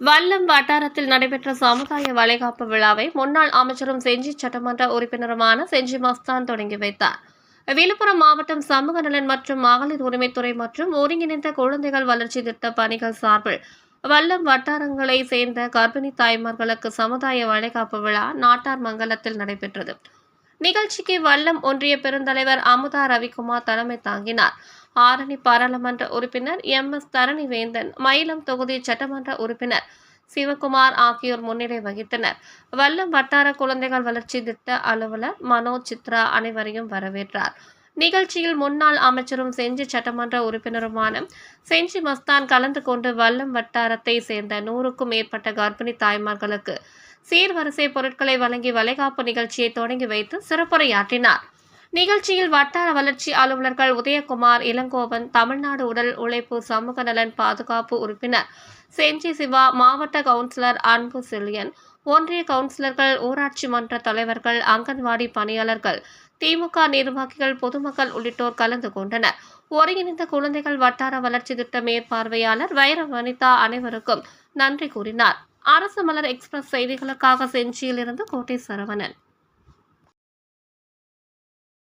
வல்லம் வட்டாரத்தில் நடைபெற்ற சமுதாய வளைகாப்பு விழாவை முன்னாள் அமைச்சரும் செஞ்சி சட்டமன்ற உறுப்பினருமான செஞ்சி மஸ்தான் தொடங்கி வைத்தார். விழுப்புரம் மாவட்டம் சமூக நலன் மற்றும் மகளிர் உரிமைத்துறை மற்றும் ஒருங்கிணைந்த குழந்தைகள் வளர்ச்சி திட்ட பணிகள் சார்பில் வல்லம் வட்டாரங்களை சேர்ந்த கர்ப்பிணி தாய்மார்களுக்கு சமுதாய வளைகாப்பு விழா நாட்டார் மங்கலத்தில் நடைபெற்றது. நிகழ்ச்சிக்கு வல்லம் ஒன்றிய பெருந்தலைவர் அமுதா ரவிக்குமார் தலைமை தாங்கினார். ஆரணி பாராளுமன்ற உறுப்பினர் எம். எஸ். தரணிவேந்தன் மயிலம் தொகுதி சட்டமன்ற உறுப்பினர் சிவகுமார் ஆகியோர் முன்னிலை வகித்தனர். வல்லம் வட்டார குழந்தைகள் வளர்ச்சி திட்ட அலுவலர் மனோஜ் சித்ரா அனைவரையும் வரவேற்றார். நிகழ்ச்சியில் முன்னாள் அமைச்சரும் செஞ்சி சட்டமன்ற உறுப்பினருமான செஞ்சி மஸ்தான் கலந்து கொண்டு வல்லம் வட்டாரத்தை சேர்ந்த நூறுக்கும் மேற்பட்ட கர்ப்பிணி தாய்மார்களுக்கு சீர்வரிசை பொருட்களை வழங்கி வளைகாப்பு நிகழ்ச்சியை தொடங்கி வைத்து சிறப்புரையாற்றினார். நிகழ்ச்சியில் வட்டார வளர்ச்சி அலுவலர்கள் உதயகுமார் இளங்கோவன் தமிழ்நாடு உடல் உழைப்பு சமூக நலன் பாதுகாப்பு உறுப்பினர் செஞ்சி சிவா மாவட்ட கவுன்சிலர் அன்பு செல்லியன் ஒன்றிய கவுன்சிலர்கள் ஊராட்சி மன்ற தலைவர்கள் அங்கன்வாடி பணியாளர்கள் திமுக நிர்வாகிகள் பொதுமக்கள் உள்ளிட்டோர் கலந்து கொண்டனர். ஒருங்கிணைந்த குழந்தைகள் வட்டார வளர்ச்சி திட்ட மேற்பார்வையாளர் வைர வனிதா அனைவருக்கும் நன்றி கூறினார். அரசு மலர் எக்ஸ்பிரஸ் செய்திகளுக்காக செஞ்சியிலிருந்து கோட்டை சரவணன்